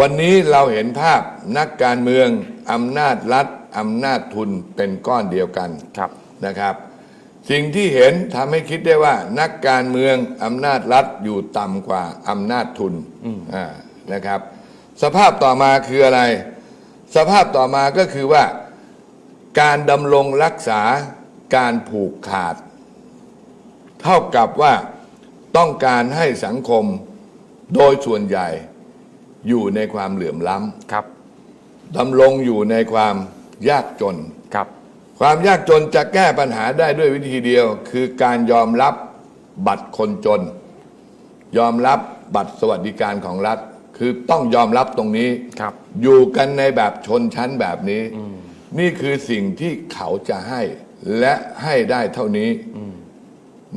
วันนี้เราเห็นภาพนักการเมืองอำนาจรัฐอำนาจทุนเป็นก้อนเดียวกันครับนะครับ สิ่งที่เห็นทำให้คิดได้ว่า นักการเมืองอำนาจรัฐอยู่ต่ำกว่าอำนาจทุนอ่านะครับ สภาพต่อมาคืออะไร สภาพต่อมาก็คือว่า การดำรงรักษาการผูกขาด เท่ากับว่าต้องการให้สังคมโดยส่วนใหญ่ อยู่ในความเหลื่อมล้ำครับดำรงอยู่ในความยากจน ครับ ความยากจนจะแก้ปัญหาได้ด้วยวิธีเดียว คือการยอมรับบัตรคนจน ยอมรับบัตรสวัสดิการของรัฐ คือต้องยอมรับตรงนี้ครับ อยู่กันในแบบชนชั้นแบบนี้ นี่คือสิ่งที่เขาจะให้และให้ได้เท่านี้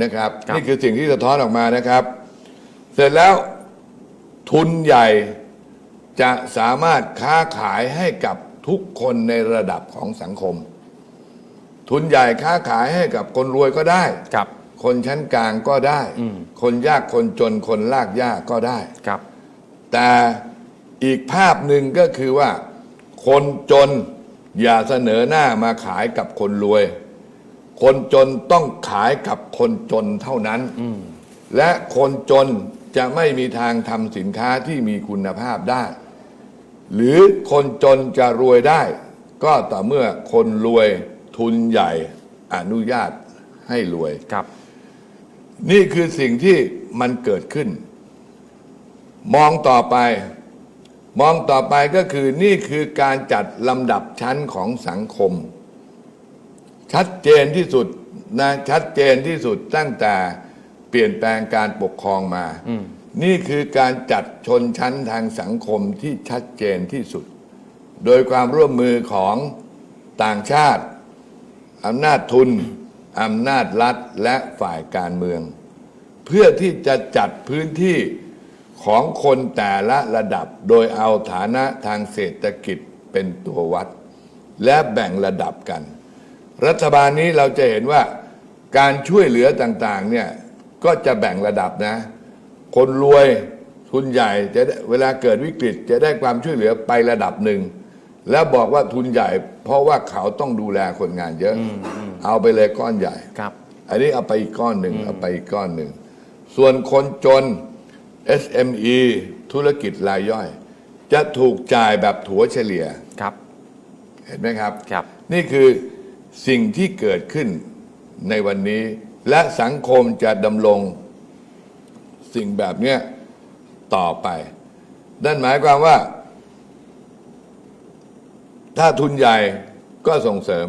นะครับ ครับ นี่คือสิ่งที่สะท้อนออกมานะครับ เสร็จแล้วทุนใหญ่ จะสามารถค้าขายให้กับทุกคนในระดับของสังคม ทุนใหญ่ค้าขายให้กับคนรวยก็ได้ครับ คนชั้นกลางก็ได้ อืม คนยากคนจนคนลากยากก็ได้ ครับ แต่อีกภาพหนึ่งก็คือว่า คนจนอย่าเสนอหน้ามาขายกับคนรวย คนจนต้องขายกับคนจนเท่านั้น และคนจนจะไม่มีทางทำสินค้าที่มีคุณภาพได้ หรือคนจนจะรวยได้ ก็ต่อเมื่อคนรวยทุนใหญ่อนุญาตให้รวย ครับ นี่คือสิ่งที่มันเกิดขึ้น มองต่อไป มองต่อไปก็คือนี่คือการจัดลำดับชั้นของสังคม ชัดเจนที่สุดนะชัดเจนที่สุดตั้งแต่เปลี่ยนแปลงการปกครองมา อืม นี่คือการจัดชนชั้นทางสังคมที่ชัดเจนที่สุด โดยความร่วมมือของต่างชาติอำนาจทุนอำนาจรัฐและฝ่ายการเมือง เพื่อที่จะจัดพื้นที่ของคนแต่ละระดับโดยเอาฐานะทางเศรษฐกิจเป็นตัววัด และแบ่งระดับกัน รัฐบาลนี้เราจะเห็นว่าการช่วยเหลือต่างๆเนี่ยก็จะแบ่งระดับนะ คนรวยทุนใหญ่จะได้เวลาเกิดวิกฤตจะได้ความช่วยเหลือไประดับหนึ่ง แล้วบอกว่าทุนใหญ่ เพราะว่าเขาต้องดูแลคนงานเยอะ เอาไปเลยก้อนใหญ่ครับ อันนี้เอาไปอีกก้อนหนึ่งเอาไปอีกก้อนหนึ่ง ส่วนคนจน SME ธุรกิจรายย่อย จะถูกจ่ายแบบถัวเฉลี่ยครับ เห็นไหมครับครับ นี่คือสิ่งที่เกิดขึ้นในวันนี้ และสังคมจะดำรง สิ่งแบบเนี้ยต่อไป นั่นหมายความว่า ถ้าทุนใหญ่ก็ส่งเสริม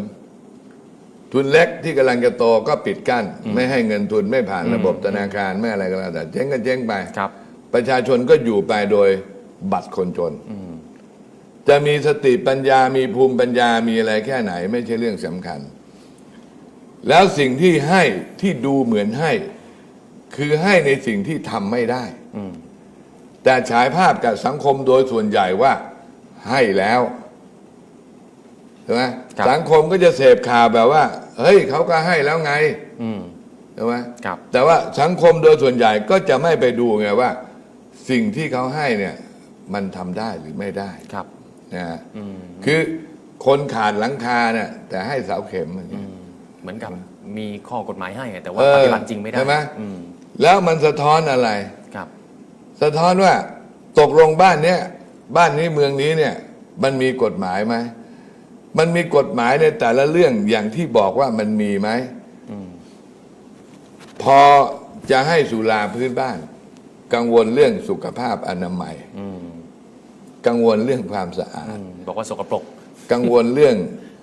ทุนเล็กที่กำลังจะโตก็ปิดกั้น ไม่ให้เงินทุนไม่ผ่านระบบธนาคาร ไม่อะไรก็แล้วแต่เจ๊งก็เจ๊งไปครับ ประชาชนก็อยู่ไปโดยบัตรคนจนจะมีสติปัญญามีภูมิปัญญามีอะไรแค่ไหน ไม่ใช่เรื่องสำคัญ แล้วสิ่งที่ให้ที่ดูเหมือนให้ คือให้ในสิ่งที่ทำไม่ได้อืมแต่ฉายภาพกับสังคมโดยส่วนใหญ่ว่าให้แล้วใช่ไหมครับ สังคมก็จะเสพข่าวแบบว่า เฮ้ยเขาก็ให้แล้วไงอืม ใช่ไหมครับ แต่ว่าสังคมโดยส่วนใหญ่ก็จะไม่ไปดูไงว่า สิ่งที่เขาให้เนี่ย มันทำได้หรือไม่ได้ครับ นะฮะอืม คือคนขาดหลังคาเนี่ยแต่ให้เสาเข็มอย่างเงี้ย เหมือนกับมีข้อกฎหมายให้ไงแต่ว่าเออปฏิบัติจริงไม่ได้ใช่ไหม อืม แล้วมันสะท้อนอะไร ครับ สะท้อนว่าตกลงบ้านเนี้ยบ้านนี้เมืองนี้เนี่ย มันมีกฎหมายไหมมันมีกฎหมายในแต่ละเรื่องอย่างที่บอกว่ามันมีไหมอืมพอจะให้สุราพื้นบ้าน กังวลเรื่องสุขภาพอนามัยอืมกังวลเรื่องความสะอาอืดมบอกว่าสกปรก กังวลเรื่อง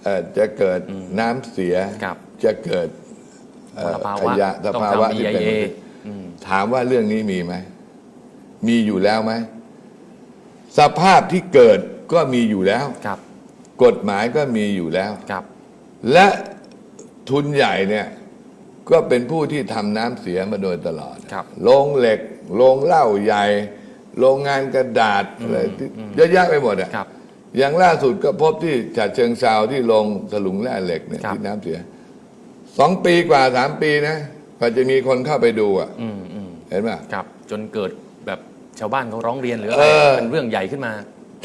เออจะเกิดน้ำเสียครับจะเกิดเอ่มอลภาขวะยะสต้องภาวะทำที่เป็น BIA อืม ถามว่าเรื่องนี้มีไหม มีอยู่แล้วไหม สภาพที่เกิดก็มีอยู่แล้วครับ กฎหมายก็มีอยู่แล้วครับ และทุนใหญ่เนี่ย ก็เป็นผู้ที่ทำน้ำเสียมาโดยตลอดครับโรงเหล็กโรงเหล้าใหญ่ โรงงานกระดาษอะไรที่เยอะแยะไปหมดอะครับอย่างล่าสุดก็พบที่ฉะเชิงเซาที่โรงสลุงแร่เหล็กเนี่ยครับที่น้ำเสียสองปีกว่าสามปีนะ กว่าจะมีคนเข้าไปดูอะอืมอืมเห็นป่ะครับ จนเกิดแบบชาวบ้านเขาร้องเรียนหรืออะเอไรอเป็นเรื่องใหญ่ขึ้นมา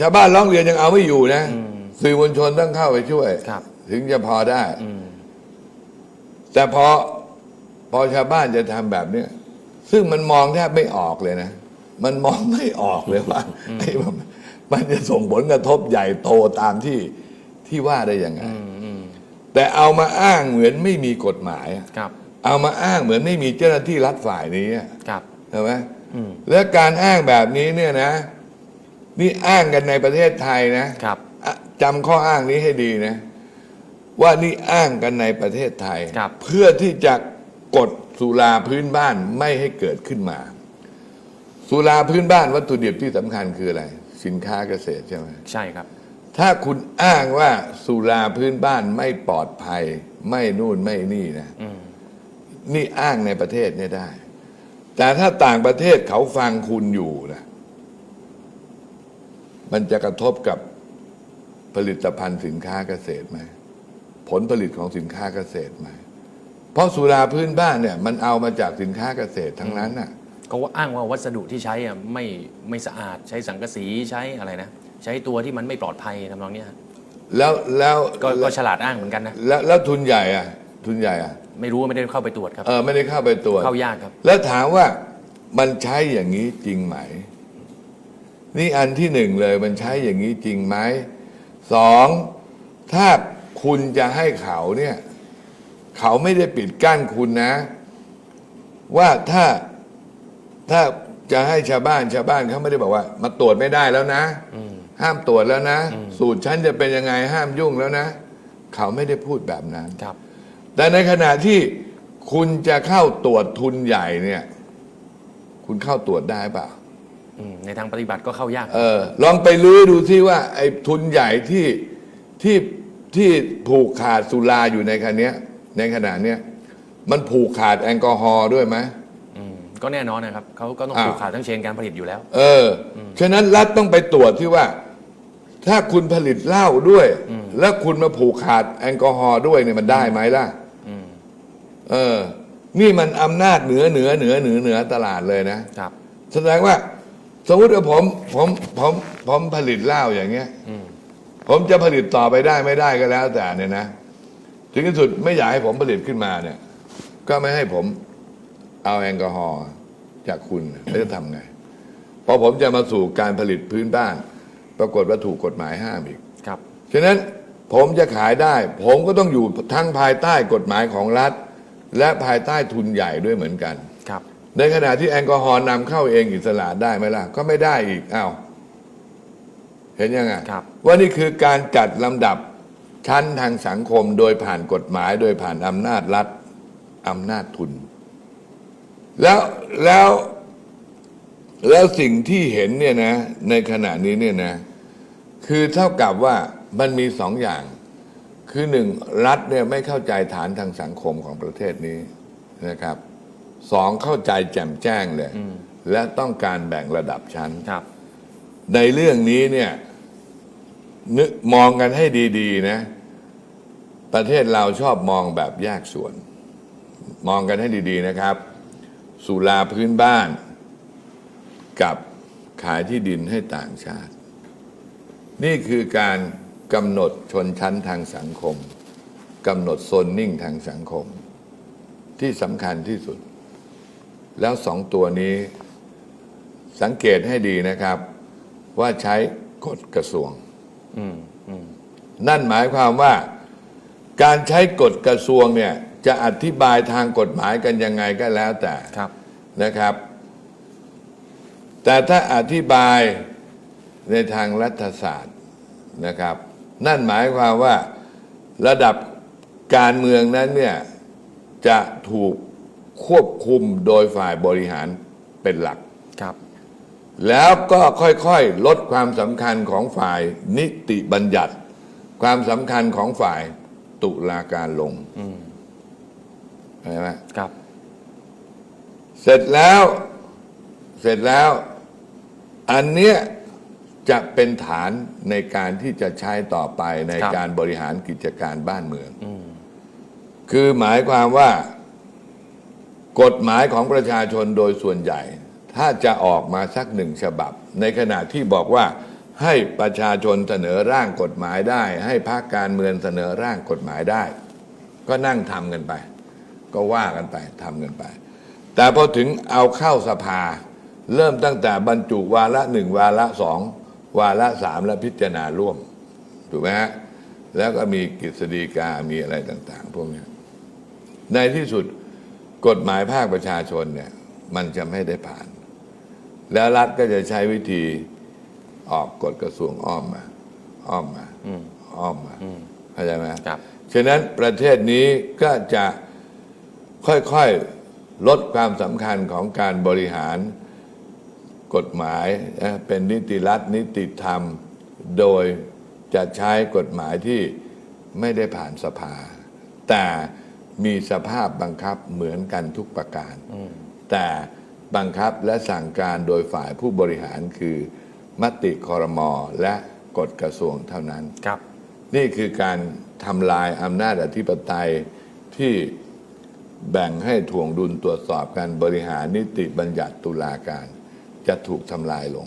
ชาวบ้านร้องเรียนยังเอาไม่อยู่นะสื่อมวลชนต้องเข้าไปช่วย ครับ ถึงจะพอได้ อืม แต่พอพอชาวบ้านจะทำแบบเนี้ยซึ่งมันมองแทบไม่ออกเลยนะ มันมองไม่ออกเลยว่าไอ้มันมันจะส่งผลกระทบใหญ่โตตามที่ที่ว่าได้ยังไง อืมอืมแต่เอามาอ้างเหมือนไม่มีกฎหมายอะ ครับ เอามาอ้างเหมือนไม่มีเจ้าหน้าที่รัฐฝ่ายนี้อะครับใช่ไหมอืมและการอ้างแบบนี้เนี่ยนะ นี่อ้างกันในประเทศไทยนะครับอะจำข้ออ้างนี้ให้ดีนะ ว่านี่อ้างกันในประเทศไทย ครับ เพื่อที่จะกดสุราพื้นบ้านไม่ให้เกิดขึ้นมา สุราพื้นบ้านวัตถุดิบที่สำคัญคืออะไร สินค้าเกษตรใช่ไหม ใช่ครับ ถ้าคุณอ้างว่าสุราพื้นบ้านไม่ปลอดภัย ไม่นู่นไม่นี่นะอืม นี่อ้างในประเทศเนี่ยได้ แต่ถ้าต่างประเทศเขาฟังคุณอยู่นะมันจะกระทบกับผลิตภัณฑ์สินค้าเกษตรไหมผลผลิตของสินค้าเกษตรไหมเพราะสุราพื้นบ้านเนี่ย มันเอามาจากสินค้าเกษตรทั้งนั้นน่ะ เขาว่าอ้างว่าวัสดุที่ใช้อะไม่ไม่สะอาดใช้สังกะสีใช้อะไรนะ ใช้ตัวที่มันไม่ปลอดภัยทำนองเนี้ยฮะแล้วแล้วก็ก็ฉลาดอ้างเหมือนกันนะ แล้วแล้วทุนใหญ่อะ ทุนใหญ่อะไม่รู้ว่าไม่ได้เข้าไปตรวจครับ เออไม่ได้เข้าไปตรวจเข้ายากครับ แล้วถามว่ามันใช้อย่างนี้จริงไหม นี่อันที่หนึ่งเลยมันใช้อย่างนี้จริงไหมสองถ้าคุณจะให้เขาเนี่ย เขาไม่ได้ปิดกั้นคุณนะ ว่าถ้าถ้าจะให้ชาวบ้านชาวบ้านเขาไม่ได้บอกว่า มาตรวจไม่ได้แล้วนะอืมห้ามตรวจแล้วนะ สูตรฉันจะเป็นยังไงห้ามยุ่งแล้วนะ เขาไม่ได้พูดแบบนั้นครับ แต่ในขณะที่คุณจะเข้าตรวจทุนใหญ่เนี่ย คุณเข้าตรวจได้เปล่าอืมในทางปฏิบัติก็เข้ายาก เออ ลองไปลื้อดูที่ว่า ไอ้ทุนใหญ่ที่ที่ที่ผูกขาดสุราอยู่ในขณะเนี้ย ในขณะเนี้ยมันผูกขาดแอลกอฮอล์ด้วยไหม อืมก็แน่นอนนะครับเขาก็ต้องอ้าวผูกขาดทั้งเชนการผลิตอยู่แล้วเอออ ฉะนั้นรัฐต้องไปตรวจที่ว่า ถ้าคุณผลิตเหล้าด้วย แล้วคุณมาผูกขาดแอลกอฮอล์ด้วยเนี่ยมันได้ไหมล่ะอืม เออ นี่มันอำนาจเหนือเหนือเหนือเหนือเหนือตลาดเลยนะครับ แสดงว่า สมมติว่าผมผมผมผมผลิตเหล้าอย่างเงี้ย อืม ผมจะผลิตต่อไปได้ไม่ได้ก็แล้วแต่เนี่ยนะถึงที่สุดไม่อยากให้ผมผลิตขึ้นมาเนี่ย ก็ไม่ให้ผมเอาแอลกอฮอล์จากคุณแล้วจะทำไงพอผมจะมาสู่การผลิตพื้นบ้าน ปรากฏว่าถูกกฎหมายห้ามอีก ครับ ฉะนั้นผมจะขายได้ ผมก็ต้องอยู่ทั้งภายใต้กฎหมายของรัฐ และภายใต้ทุนใหญ่ด้วยเหมือนกัน ครับ ในขณะที่แอลกอฮอล์นำเข้าเองอิสระได้ไหมล่ะ ก็ไม่ได้อีกอ้าวเห็นยังไงครับ ว่านี่คือการจัดลำดับชั้นทางสังคมโดยผ่านกฎหมาย โดยผ่านอำนาจรัฐอำนาจทุน แล้วแล้วแล้วสิ่งที่เห็นเนี่ยนะ ในขณะนี้เนี่ยนะ คือเท่ากับว่ามันมีสองอย่าง คือหนึ่งรัฐเนี่ยไม่เข้าใจฐานทางสังคมของประเทศนี้นะครับสองเข้าใจแจ่มแจ้งเลยอืมและต้องการแบ่งระดับชั้นครับในเรื่องนี้เนี่ยนึกมองกันให้ดีๆนะ ประเทศเราชอบมองแบบแยกส่วน มองกันให้ดีๆนะครับ สุราพื้นบ้าน กับขายที่ดินให้ต่างชาติ นี่คือการ กำหนดชนชั้นทางสังคมกำหนดโซนนิ่งทางสังคม ที่สำคัญที่สุด แล้วสองตัวนี้สังเกตให้ดีนะครับ ว่าใช้กฎกระทรวงอืมอืมนั่นหมายความว่า การใช้กฎกระทรวงเนี่ย จะอธิบายทางกฎหมายกันยังไงก็แล้วแต่ครับนะครับ แต่ถ้าอธิบายในทางรัฐศาสตร์นะครับ นั่นหมายความว่าระดับการเมืองนั้นเนี่ยจะถูกควบคุมโดยฝ่ายบริหารเป็นหลักครับ แล้วก็ค่อยๆ ลดความสำคัญของฝ่ายนิติบัญญัติ ความสำคัญของฝ่ายตุลาการลงอืมเห็นไหมครับ เสร็จแล้ว เสร็จแล้ว อันเนี้ย จะเป็นฐานในการที่จะใช้ต่อไปในครับการบริหารกิจการบ้านเมืองอืมคือหมายความว่า กฎหมายของประชาชนโดยส่วนใหญ่ ถ้าจะออกมาสักหนึ่งฉบับ ในขณะที่บอกว่าให้ประชาชนเสนอร่างกฎหมายได้ ให้พรรคการเมืองเสนอร่างกฎหมายได้ ก็นั่งทำกันไป ก็ว่ากันไปทำกันไป แต่พอถึงเอาเข้าสภา เริ่มตั้งแต่บรรจุวาระหนึ่งวาระสอง วาระสามและพิจารณาร่วม ถูกไหมฮะแล้วก็มีกฤษฎีกามีอะไรต่าง ๆ พวกเนี้ยในที่สุดกฎหมายภาคประชาชนเนี่ย มันจะไม่ได้ผ่าน แล้วรัฐก็จะใช้วิธีออกกฎกระทรวงอ้อมมา อ้อมมาอืมอ้อมมาอืมเข้าใจไหมครับฉะนั้นประเทศนี้ก็จะค่อยๆลดความสำคัญของการบริหาร กฎหมายนะเป็นนิติรัฐนิติธรรม โดยจะใช้กฎหมายที่ไม่ได้ผ่านสภา แต่มีสภาพบังคับเหมือนกันทุกประการ แต่บังคับและสั่งการโดยฝ่ายผู้บริหารคือมติคอรมอและกฎกระทรวงเท่านั้นครับ นี่คือการทำลายอำนาจอธิปไตยที่แบ่งให้ถ่วงดุลตรวจสอบการบริหารนิติบัญญัติตุลาการ จะถูกทำลายลง